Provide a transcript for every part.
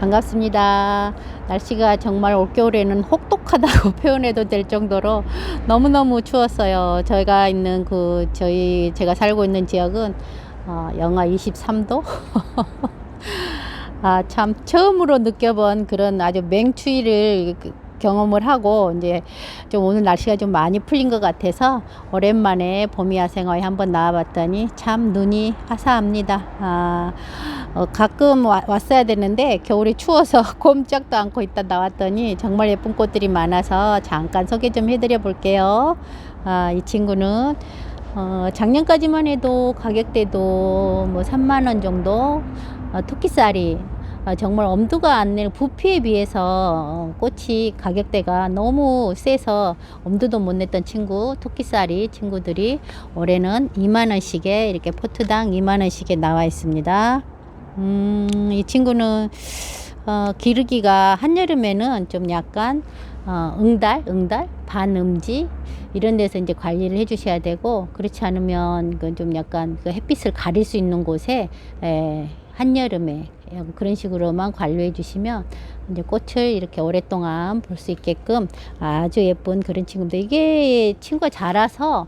반갑습니다. 날씨가 정말 올겨울에는 혹독하다고 표현해도 될 정도로 너무너무 추웠어요. 저희가 있는 그 저희 제가 살고 있는 지역은 어, 영하 23도. 아, 참 처음으로 느껴본 그런 아주 맹추위를 그- 경험을 하고 이제 좀 오늘 날씨가 좀 많이 풀린 것 같아서 오랜만에 봄이 야생화에 한번 나와봤더니 참 눈이 화사합니다. 아, 어, 가끔 와- 왔어야 되는데 겨울에 추워서 꼼짝도 않고 있다 나왔더니 정말 예쁜 꽃들이 많아서 잠깐 소개 좀 해드려 볼게요. 아, 이 친구는 어, 작년까지만 해도 가격대도 뭐 3만 원 정도 어, 토끼살이 어, 정말 엄두가 안낼 부피에 비해서 어, 꽃이 가격대가 너무 세서 엄두도 못 냈던 친구 토끼살이 친구들이 올해는 2만 원씩에 이렇게 포트당 2만 원씩에 나와 있습니다. 음, 이 친구는 어, 기르기가 한여름에는 좀 약간 어, 응달, 응달, 반음지 이런 데서 이제 관리를 해주셔야 되고 그렇지 않으면 그 좀 약간 그 햇빛을 가릴 수 있는 곳에 에, 한여름에 그런 식으로만 관리해 주시면 이제 꽃을 이렇게 오랫동안 볼 수 있게끔 아주 예쁜 그런 친구인데 이게 친구가 자라서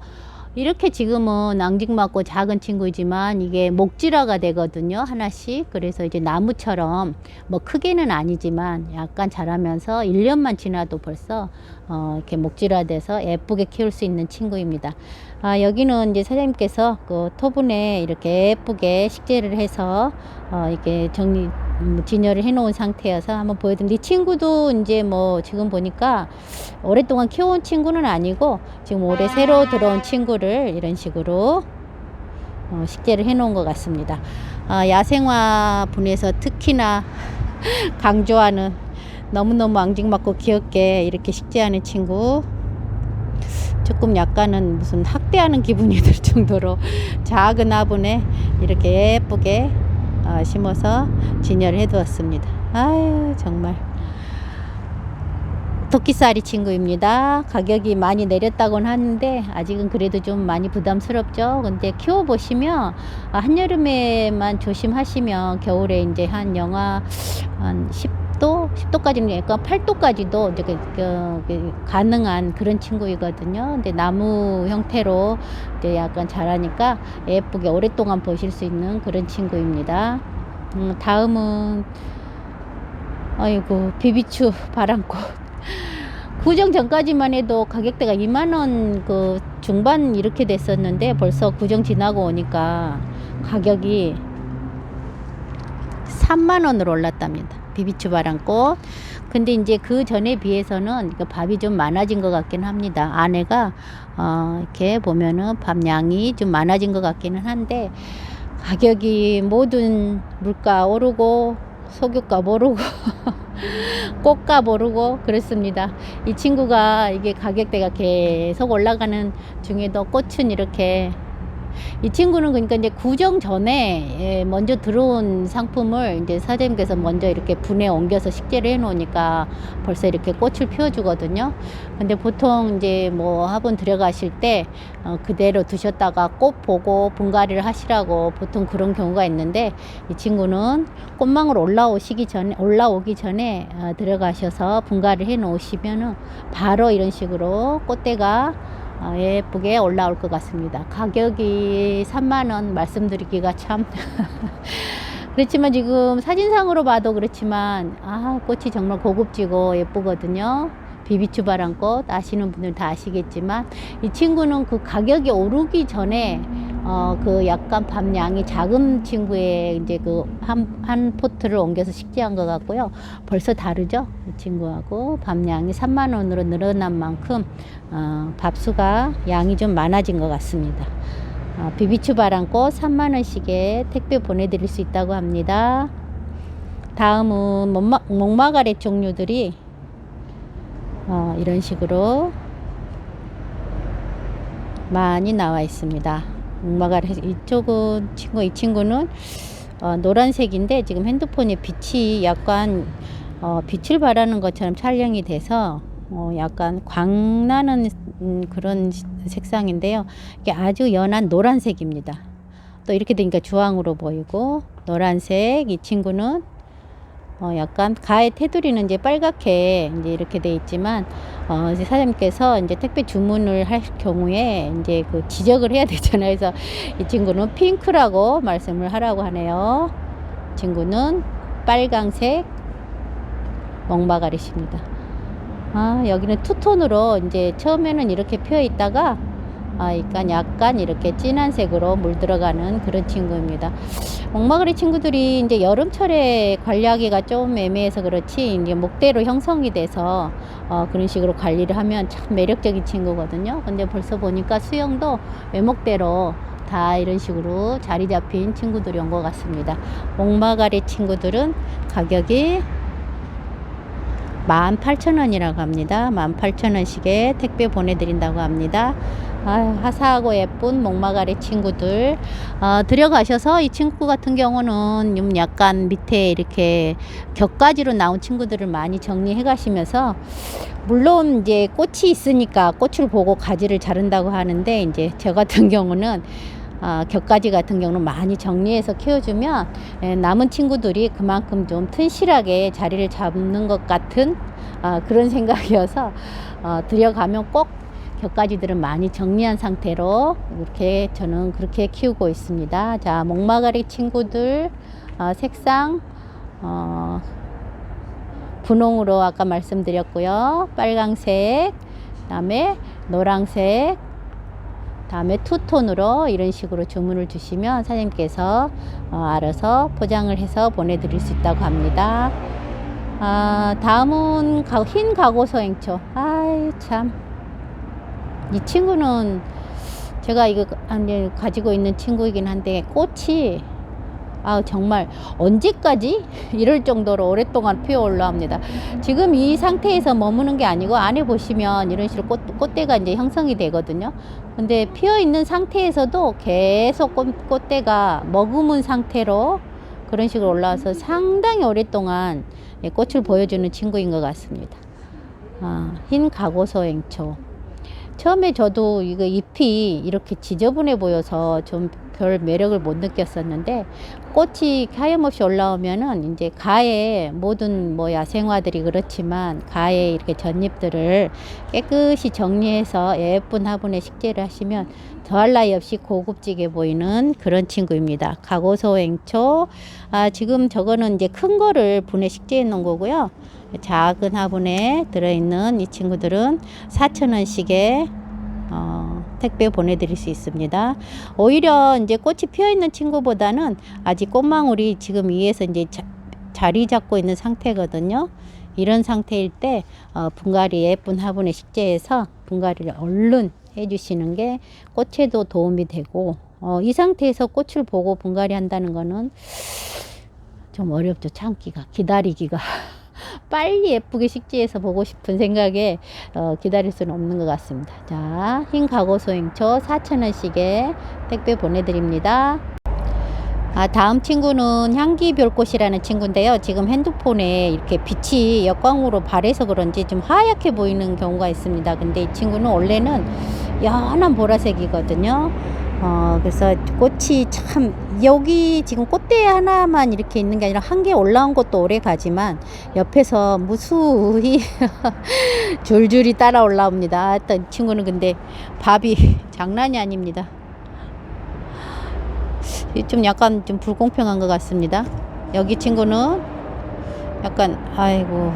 이렇게 지금은 앙증맞고 작은 친구이지만 이게 목질화가 되거든요 하나씩. 그래서 이제 나무처럼 뭐 크게는 아니지만 약간 자라면서 1년만 지나도 벌써 어 이렇게 목질화돼서 예쁘게 키울 수 있는 친구입니다. 아 여기는 이제 사장님께서 그 토분에 이렇게 예쁘게 식재를 해서 어 이렇게 정리 음, 진열을 해놓은 상태여서 한번 보여드린데 이 친구도 이제 뭐 지금 보니까 오랫동안 키워온 친구는 아니고 지금 올해 새로 들어온 친구를 이런 식으로 어, 식재를 해놓은 것 같습니다. 아, 야생화 분에서 특히나 강조하는 너무너무 앙증맞고 귀엽게 이렇게 식재하는 친구. 조금 약간은 무슨 학대하는 기분이 들 정도로 작은 화분에 이렇게 예쁘게 어, 심어서 진열을 해두었습니다. 아유 정말 토끼살이 친구입니다. 가격이 많이 내렸다고는 하는데 아직은 그래도 좀 많이 부담스럽죠. 근데 키워 보시면 아, 한여름에만 조심하시면 겨울에 이제 한 영하 한 10도, 10도까지는 약간 8도까지도 이제 그, 그, 그 가능한 그런 친구이거든요. 근데 나무 형태로 이제 약간 자라니까 예쁘게 오랫동안 보실 수 있는 그런 친구입니다. 음, 다음은 아이고 비비추 바람꽃 구정 전까지만 해도 가격대가 2만 원 그 중반 이렇게 됐었는데 벌써 구정 지나고 오니까 가격이 3만 원으로 올랐답니다. 비비추 바람꽃. 근데 이제 그 전에 비해서는 그 밥이 좀 많아진 것 같긴 합니다. 안에가 어 이렇게 보면은 밥 양이 좀 많아진 것 같기는 한데 가격이 모든 물가 오르고 석유값 오르고 꽃값 오르고 그렇습니다. 이 친구가 이게 가격대가 계속 올라가는 중에도 꽃은 이렇게 이 친구는 그러니까 이제 구정 전에 예, 먼저 들어온 상품을 이제 사장님께서 먼저 이렇게 분해 옮겨서 식재를 해 놓으니까 벌써 이렇게 꽃을 피워주거든요. 근데 보통 이제 뭐 화분 들어가실 때 어, 그대로 두셨다가 꽃 보고 분갈이를 하시라고 보통 그런 경우가 있는데 이 친구는 꽃망울 올라오시기 전에 올라오기 전에 어, 들어가셔서 분갈이를 해 놓으시면은 바로 이런 식으로 꽃대가 어, 예쁘게 올라올 것 같습니다. 가격이 3만원 말씀드리기가 참. 그렇지만 지금 사진상으로 봐도 그렇지만, 아, 꽃이 정말 고급지고 예쁘거든요. 비비추 바람꽃 아시는 분들 다 아시겠지만, 이 친구는 그 가격이 오르기 전에, 어, 그 약간 밤 양이 작은 친구의 이제 그 한, 한 포트를 옮겨서 식재한 것 같고요. 벌써 다르죠? 이 친구하고 밤 양이 3만 원으로 늘어난 만큼, 어, 밥수가 양이 좀 많아진 것 같습니다. 어, 비비추 바람꽃 3만 원씩에 택배 보내드릴 수 있다고 합니다. 다음은 목마, 목마가렛 종류들이 어, 이런 식으로 많이 나와 있습니다. 목마가렛 이쪽은 친구 이 친구는 어, 노란색인데 지금 핸드폰에 빛이 약간 어, 빛을 발하는 것처럼 촬영이 돼서 어, 약간 광나는 음, 그런 시- 색상인데요. 이게 아주 연한 노란색입니다. 또 이렇게 되니까 주황으로 보이고 노란색 이 친구는 어, 약간 가의 테두리는 이제 빨갛게 이제 이렇게 돼 있지만 어, 이제 사장님께서 이제 택배 주문을 할 경우에 이제 그 지적을 해야 되잖아요. 그래서 이 친구는 핑크라고 말씀을 하라고 하네요. 친구는 빨강색 멍바가리십니다. 아, 여기는 투톤으로 이제 처음에는 이렇게 피어 있다가 아, 그러니까 약간 이렇게 진한 색으로 물들어가는 그런 친구입니다. 옥마그리 친구들이 이제 여름철에 관리하기가 좀 애매해서 그렇지 이제 목대로 형성이 돼서 어, 그런 식으로 관리를 하면 참 매력적인 친구거든요. 근데 벌써 보니까 수영도 외목대로 다 이런 식으로 자리 잡힌 친구들이 온 것 같습니다. 옥마가리 친구들은 가격이 18,000원이라고 합니다. 18,000원씩에 택배 보내드린다고 합니다. 아유, 화사하고 예쁜 목마가리 친구들 어, 들여가셔서 이 친구 같은 경우는 좀 약간 밑에 이렇게 격가지로 나온 친구들을 많이 정리해 가시면서 물론 이제 꽃이 있으니까 꽃을 보고 가지를 자른다고 하는데 이제 저 같은 경우는 아, 격가지 같은 경우는 많이 정리해서 키워주면 에, 남은 친구들이 그만큼 좀 튼실하게 자리를 잡는 것 같은 아, 그런 생각이어서 어, 들여가면 꼭 격가지들은 많이 정리한 상태로 이렇게 저는 그렇게 키우고 있습니다. 자, 목마가리 친구들 어, 색상 어, 분홍으로 아까 말씀드렸고요. 빨강색, 그다음에 노랑색, 다음에 투톤으로 이런 식으로 주문을 주시면 사장님께서 어, 알아서 포장을 해서 보내드릴 수 있다고 합니다. 아, 다음은 가, 흰 가고서 행초. 아이 참. 이 친구는 제가 이거 아니, 가지고 있는 친구이긴 한데 꽃이 아 정말 언제까지 이럴 정도로 오랫동안 피어 올라옵니다. 지금 이 상태에서 머무는 게 아니고 안에 보시면 이런 식으로 꽃, 꽃대가 이제 형성이 되거든요. 근데 피어 있는 상태에서도 계속 꽃, 꽃대가 머금은 상태로 그런 식으로 올라와서 상당히 오랫동안 예, 꽃을 보여주는 친구인 것 같습니다. 아, 흰 가고소행초. 처음에 저도 이거 잎이 이렇게 지저분해 보여서 좀 별 매력을 못 느꼈었는데 꽃이 하염없이 올라오면은 이제 가에 모든 뭐 야생화들이 그렇지만 가에 이렇게 전잎들을 깨끗이 정리해서 예쁜 화분에 식재를 하시면 더할 나위 없이 고급지게 보이는 그런 친구입니다. 가고소행초. 아, 지금 저거는 이제 큰 거를 분해 식재해 놓은 거고요. 작은 화분에 들어있는 이 친구들은 4,000원씩에 어, 택배 보내드릴 수 있습니다. 오히려 이제 꽃이 피어 있는 친구보다는 아직 꽃망울이 지금 위에서 이제 자, 자리 잡고 있는 상태거든요. 이런 상태일 때 어, 분갈이 예쁜 화분에 식재해서 분갈이를 얼른 해주시는 게 꽃에도 도움이 되고 어, 이 상태에서 꽃을 보고 분갈이 한다는 거는 좀 어렵죠 참기가 기다리기가 빨리 예쁘게 식재해서 보고 싶은 생각에 어, 기다릴 수는 없는 것 같습니다. 자, 흰 가고 소행초 4,000원씩에 택배 보내드립니다. 아, 다음 친구는 향기별꽃이라는 친구인데요. 지금 핸드폰에 이렇게 빛이 역광으로 발해서 그런지 좀 하얗게 보이는 경우가 있습니다. 근데 이 친구는 원래는 연한 보라색이거든요. 어, 그래서 꽃이 참, 여기 지금 꽃대 하나만 이렇게 있는 게 아니라 한 개 올라온 것도 오래 가지만 옆에서 무수히 줄줄이 따라 올라옵니다. 이 친구는 근데 밥이 장난이 아닙니다. 좀 약간 좀 불공평한 것 같습니다. 여기 친구는 약간, 아이고,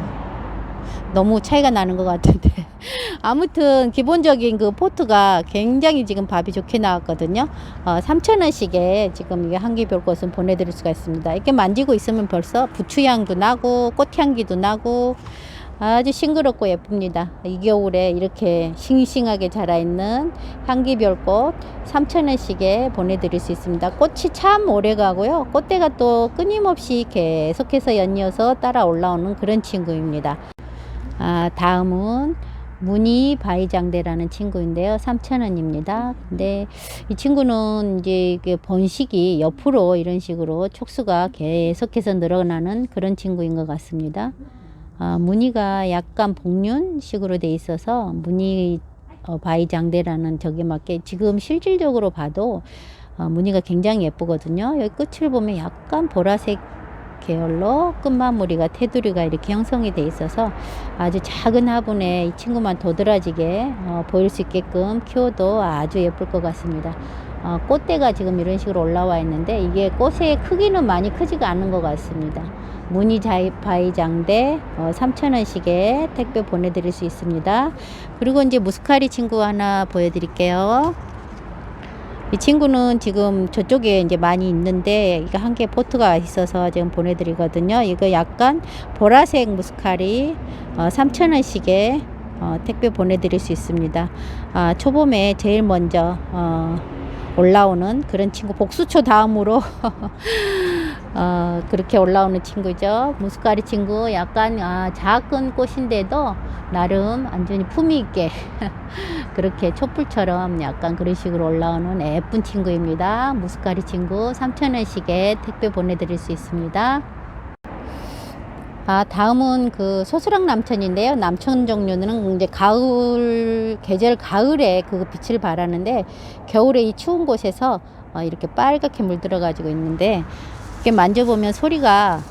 너무 차이가 나는 것 같은데. 아무튼 기본적인 그 포트가 굉장히 지금 밥이 좋게 나왔거든요. 어, 3,000원씩에 지금 이게 한기별 꽃은 보내드릴 수가 있습니다. 이렇게 만지고 있으면 벌써 부추향도 나고 꽃향기도 나고 아주 싱그럽고 예쁩니다. 이 겨울에 이렇게 싱싱하게 자라있는 향기별꽃 3,000원씩에 보내드릴 수 있습니다. 꽃이 참 오래 가고요. 꽃대가 또 끊임없이 계속해서 연이어서 따라 올라오는 그런 친구입니다. 아, 다음은 무늬 바이장대라는 친구인데요. 3,000원입니다. 근데 이 친구는 이제 이게 번식이 옆으로 이런 식으로 촉수가 계속해서 늘어나는 그런 친구인 것 같습니다. 아, 무늬가 약간 복륜식으로 돼 있어서 무늬 어, 바이장대라는 저게 맞게 지금 실질적으로 봐도 어, 무늬가 굉장히 예쁘거든요. 여기 끝을 보면 약간 보라색 계열로 끝마무리가 테두리가 이렇게 형성이 돼 있어서 아주 작은 화분에 이 친구만 도드라지게 어, 보일 수 있게끔 키워도 아주 예쁠 것 같습니다. 어, 꽃대가 지금 이런 식으로 올라와 있는데 이게 꽃의 크기는 많이 크지가 않은 것 같습니다. 무늬 바이 장대 어, 3,000원씩에 택배 보내드릴 수 있습니다. 그리고 이제 무스카리 친구 하나 보여드릴게요. 이 친구는 지금 저쪽에 이제 많이 있는데 이거 한 개 포트가 있어서 지금 보내드리거든요. 이거 약간 보라색 무스카리 어, 3,000원씩에 어, 택배 보내드릴 수 있습니다. 아, 초봄에 제일 먼저 어, 올라오는 그런 친구 복수초 다음으로 어, 그렇게 올라오는 친구죠. 무스카리 친구 약간 아, 작은 꽃인데도 나름 완전히 품위 있게 그렇게 촛불처럼 약간 그런 식으로 올라오는 예쁜 친구입니다. 무스카리 친구 3,000원씩에 택배 보내드릴 수 있습니다. 아, 다음은 그 소수랑 남천인데요. 남천 종류는 이제 가을, 계절 가을에 그 빛을 발하는데 겨울에 이 추운 곳에서 어, 이렇게 빨갛게 물들어가지고 있는데 이렇게 만져보면 소리가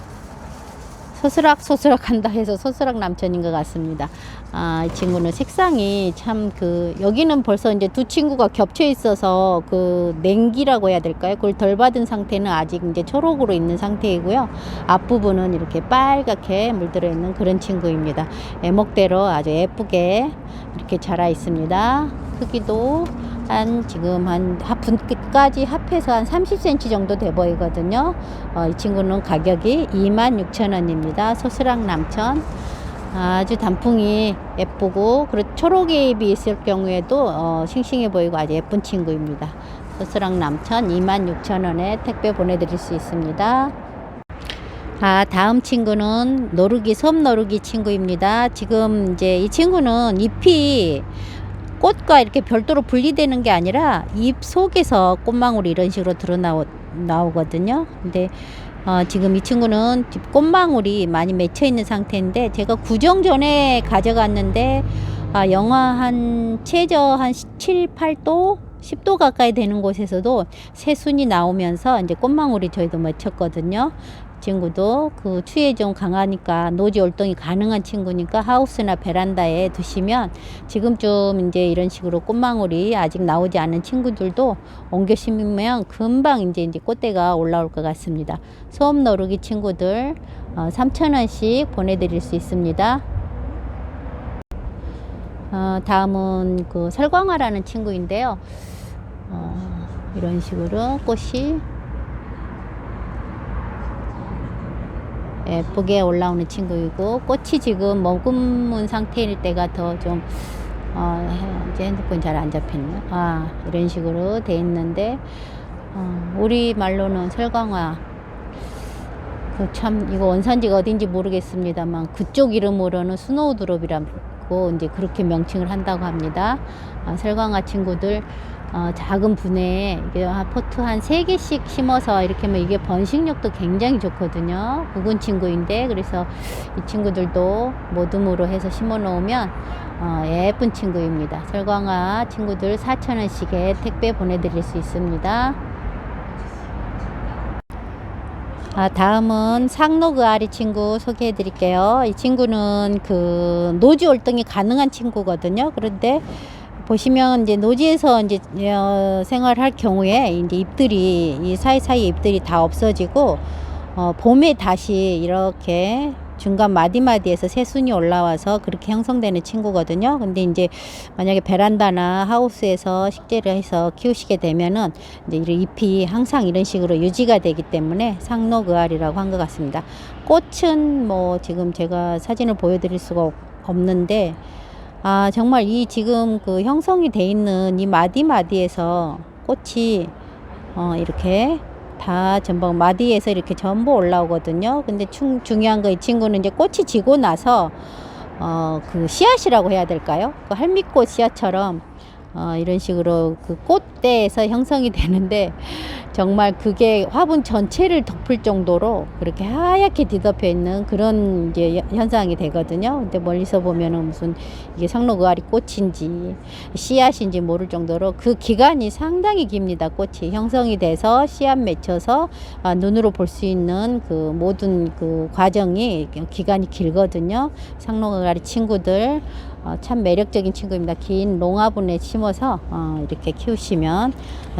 소스락 소스락 한다 해서 소스락 남천인 것 같습니다. 아, 이 친구는 색상이 참 그 여기는 벌써 이제 두 친구가 겹쳐 있어서 그 냉기라고 해야 될까요? 그걸 덜 받은 상태는 아직 이제 초록으로 있는 상태이고요. 앞부분은 이렇게 빨갛게 물들어 있는 그런 친구입니다. 애목대로 아주 예쁘게 이렇게 자라 있습니다. 크기도 한 지금 한 분끝까지 합해서 한 30cm 정도 돼 보이거든요. 어, 이 친구는 가격이 26,000원입니다. 소스랑 남천. 아주 단풍이 예쁘고 그리고 초록의 잎이 있을 경우에도 어, 싱싱해 보이고 아주 예쁜 친구입니다. 소스랑 남천 26,000원에 택배 보내드릴 수 있습니다. 아, 다음 친구는 노르기 섬 노르기 친구입니다. 지금 이제 이 친구는 잎이 꽃과 이렇게 별도로 분리되는 게 아니라 잎 속에서 꽃망울이 이런 식으로 드러나오, 나오거든요. 근데 어, 지금 이 친구는 꽃망울이 많이 맺혀 있는 상태인데 제가 구정 전에 가져갔는데 아, 영하 한 최저 한 7, 8도 10도 가까이 되는 곳에서도 새순이 나오면서 이제 꽃망울이 저희도 맺혔거든요. 친구도 그 추위에 좀 강하니까 노지 활동이 가능한 친구니까 하우스나 베란다에 두시면 지금쯤 이제 이런 식으로 꽃망울이 아직 나오지 않은 친구들도 옮겨 심으면 금방 이제 이제 꽃대가 올라올 것 같습니다. 소음 노르기 친구들 어, 3,000원씩 보내드릴 수 있습니다. 어, 다음은 그 설광화라는 친구인데요. 어, 이런 식으로 꽃이 예쁘게 올라오는 친구이고 꽃이 지금 머금은 상태일 때가 더좀 어, 이제 핸드폰 잘 안 잡혔네요. 아 이런 식으로 돼 있는데 어, 우리 말로는 설광화 그 참 이거 원산지가 어딘지 모르겠습니다만 그쪽 이름으로는 스노우 드롭이라고 이제 그렇게 명칭을 한다고 합니다. 아, 설광화 친구들 어, 작은 분에 포트 한 세개씩 심어서 이렇게 하면 이게 번식력도 굉장히 좋거든요. 묵은 친구인데 그래서 이 친구들도 모둠으로 해서 심어 놓으면 어, 예쁜 친구입니다. 설광화 친구들 4,000원씩에 택배 보내드릴 수 있습니다. 아, 다음은 상록의아리 친구 소개해 드릴게요. 이 친구는 그 노지 월등이 가능한 친구거든요. 그런데 보시면 이제 노지에서 이제 어, 생활할 경우에 이제 잎들이 이 사이사이 잎들이 다 없어지고 어, 봄에 다시 이렇게 중간 마디마디에서 새순이 올라와서 그렇게 형성되는 친구거든요. 근데 이제 만약에 베란다나 하우스에서 식재를 해서 키우시게 되면은 이제 이런 잎이 항상 이런 식으로 유지가 되기 때문에 상록의알이라고 한 것 같습니다. 꽃은 뭐 지금 제가 사진을 보여드릴 수가 없는데 아 정말 이 지금 그 형성이 돼 있는 이 마디마디에서 꽃이 어 이렇게 다 전부 마디에서 이렇게 전부 올라오거든요. 근데 중, 중요한 거 이 친구는 이제 꽃이 지고 나서 어, 그 씨앗이라고 해야 될까요? 그 할미꽃 씨앗처럼 어, 이런 식으로 그 꽃대에서 형성이 되는데 정말 그게 화분 전체를 덮을 정도로 그렇게 하얗게 뒤덮여 있는 그런 이제 여- 현상이 되거든요. 근데 멀리서 보면은 무슨 이게 상록의아리 꽃인지 씨앗인지 모를 정도로 그 기간이 상당히 깁니다. 꽃이 형성이 돼서 씨앗 맺혀서 아, 눈으로 볼 수 있는 그 모든 그 과정이 기간이 길거든요. 상록의아리 친구들 어, 참 매력적인 친구입니다. 긴 롱화분에 심어서 어, 이렇게 키우시면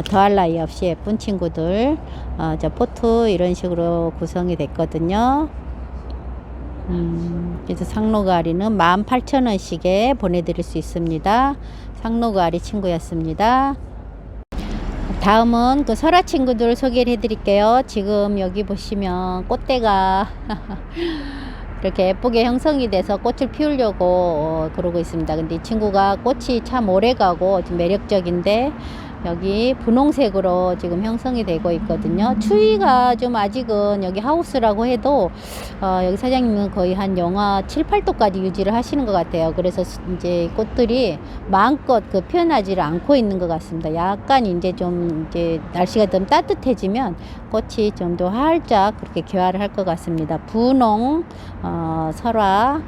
더할 나위 없이 예쁜 친구들 어, 저 포트 이런 식으로 구성이 됐거든요. 음, 그래서 상록아리는 18,000원씩에 보내드릴 수 있습니다. 상록아리 친구였습니다. 다음은 그 설아 친구들 소개를 해드릴게요. 지금 여기 보시면 꽃대가 이렇게 예쁘게 형성이 돼서 꽃을 피우려고 어, 그러고 있습니다. 근데 이 친구가 꽃이 참 오래 가고 좀 매력적인데 여기 분홍색으로 지금 형성이 되고 있거든요. 추위가 좀 아직은 여기 하우스라고 해도 어, 여기 사장님은 거의 한 영하 7, 8도까지 유지를 하시는 것 같아요. 그래서 수- 이제 꽃들이 마음껏 그 피어나지를 않고 있는 것 같습니다. 약간 이제 좀 이제 날씨가 좀 따뜻해지면 꽃이 좀 더 활짝 그렇게 개화를 할 것 같습니다. 분홍, 어, 설화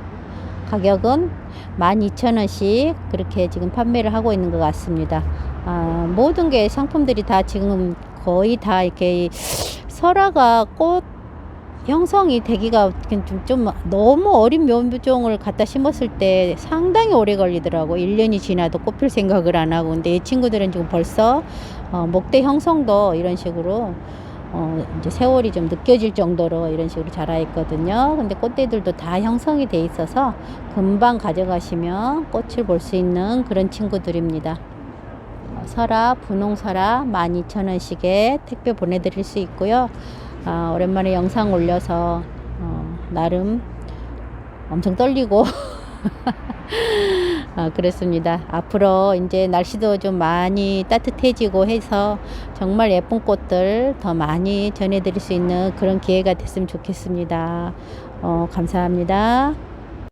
가격은 12,000원씩 그렇게 지금 판매를 하고 있는 것 같습니다. 아, 모든 게 상품들이 다 지금 거의 다 이렇게 설화가 꽃 형성이 되기가 좀, 좀 너무 어린 묘종을 갖다 심었을 때 상당히 오래 걸리더라고. 1년이 지나도 꽃필 생각을 안 하고. 근데 이 친구들은 지금 벌써 어, 목대 형성도 이런 식으로 어, 이제 세월이 좀 느껴질 정도로 이런 식으로 자라 있거든요. 근데 꽃대들도 다 형성이 돼 있어서 금방 가져가시면 꽃을 볼 수 있는 그런 친구들입니다. 어, 설아, 분홍설아 12,000원씩에 택배 보내드릴 수 있고요. 아, 오랜만에 영상 올려서 어, 나름 엄청 떨리고 아, 그랬습니다. 앞으로 이제 날씨도 좀 많이 따뜻해지고 해서 정말 예쁜 꽃들 더 많이 전해드릴 수 있는 그런 기회가 됐으면 좋겠습니다. 어, 감사합니다.